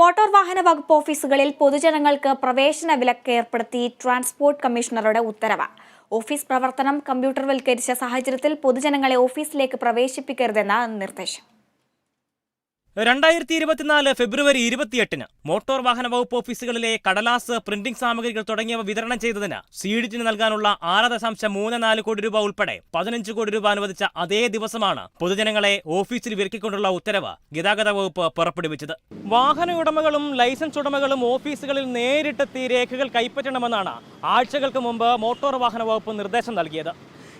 Motor വാഹന വകുപ്പ് ഓഫീസുകളിൽ പൊതുജനങ്ങൾക്ക് പ്രവേശന വിലക്ക് ഏർപ്പെടുത്തി ട്രാൻസ്പോർട്ട് കമ്മീഷണറുടെ ഉത്തരവ്. ഓഫീസ് പ്രവർത്തനം കമ്പ്യൂട്ടർവൽക്കരിച്ച സാഹചര്യത്തിൽ പൊതുജനങ്ങളെ ഓഫീസിലേക്ക് പ്രവേശിപ്പിക്കരുതെന്ന നിർദ്ദേശം. രണ്ടായിരത്തി ഇരുപത്തിനാല് ഫെബ്രുവരി ഇരുപത്തിയെട്ടിന് മോട്ടോർ വാഹന വകുപ്പ് ഓഫീസുകളിലെ കടലാസ് പ്രിന്റിംഗ് സാമഗ്രികൾ തുടങ്ങിയവ വിതരണം ചെയ്തതിന് സീഡിറ്റിന് നൽകാനുള്ള ആറ് ദശാംശം മൂന്ന് നാല് കോടി രൂപ ഉൾപ്പെടെ പതിനഞ്ച് കോടി രൂപ അനുവദിച്ച അതേ ദിവസമാണ് പൊതുജനങ്ങളെ ഓഫീസിൽ വിറക്കിക്കൊണ്ടുള്ള ഉത്തരവ് ഗതാഗത വകുപ്പ് പുറപ്പെടുവിച്ചത്. വാഹന ഉടമകളും ലൈസൻസ് ഉടമകളും ഓഫീസുകളിൽ നേരിട്ടെത്തി രേഖകൾ കൈപ്പറ്റണമെന്നാണ് ആഴ്ചകൾക്ക് മുമ്പ് മോട്ടോർ വാഹന വകുപ്പ് നിർദ്ദേശം നൽകിയത്.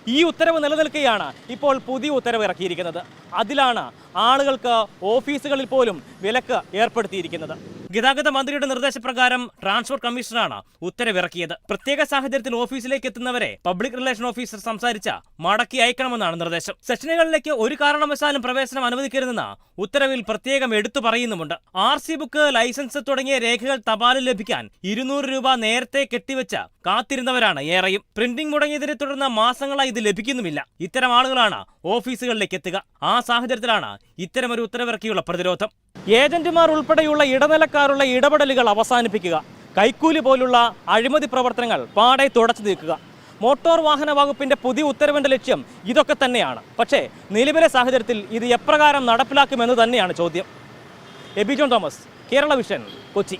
ഈ ഉത്തരവ് നിലനിൽക്കുകയാണ്. ഇപ്പോൾ പുതിയ ഉത്തരവ് ഇറക്കിയിരിക്കുന്നത്. അതിലാണ് ആളുകൾക്ക് ഓഫീസുകളിൽ പോലും വിലക്ക് ഏർപ്പെടുത്തിയിരിക്കുന്നത്. ഗതാഗത മന്ത്രിയുടെ നിർദ്ദേശപ്രകാരം ട്രാൻസ്പോർട്ട് കമ്മീഷണറാണ് ഉത്തരവിറക്കിയത് പ്രത്യേക സാഹചര്യത്തിൽ ഓഫീസിലേക്ക് എത്തുന്നവരെ പബ്ലിക് റിലേഷൻ ഓഫീസർ സംസാരിച്ച മടക്കി അയക്കണമെന്നാണ് നിർദ്ദേശം. സെഷനുകളിലേക്ക് ഒരു കാരണവശാലും പ്രവേശനം അനുവദിക്കരുതെന്ന് ഉത്തരവിൽ പ്രത്യേകം എടുത്തു പറയുന്നുമുണ്ട്. ആർ സി ബുക്ക് ലൈസൻസ് തുടങ്ങിയ രേഖകൾ തപാലിൽ ലഭിക്കാൻ ഇരുന്നൂറ് രൂപ നേരത്തെ കെട്ടിവെച്ച് കാത്തിരുന്നവരാണ് ഏറെയും. പ്രിന്റിംഗ് മുടങ്ങിയതിനെ തുടർന്ന് മാസങ്ങളായി ഇത് ലഭിക്കുന്നുമില്ല. ഇത്തരം ആളുകളാണ് ഓഫീസുകളിലേക്ക് എത്തുക. ആ സാഹചര്യത്തിലാണ് ഇത്തരമൊരു ഉത്തരവിറക്കിയുള്ള പ്രതിരോധം. ഏജന്റുമാർ ഉൾപ്പെടെയുള്ള ഇടനിലക്കാരുള്ള ഇടപെടലുകൾ അവസാനിപ്പിക്കുക. കൈക്കൂലി പോലുള്ള അഴിമതി പ്രവർത്തനങ്ങൾ പാടെ തുടച്ചു നീക്കുക. മോട്ടോർ വാഹന വകുപ്പിന്റെ പുതിയ ഉത്തരവിന്റെ ലക്ഷ്യം ഇതൊക്കെ തന്നെയാണ്. പക്ഷേ നിലവിലെ സാഹചര്യത്തിൽ ഇത് എപ്രകാരം നടപ്പിലാക്കുമെന്ന് തന്നെയാണ് ചോദ്യം. എബിജോൺ തോമസ് കേരള വിഷൻ കൊച്ചി.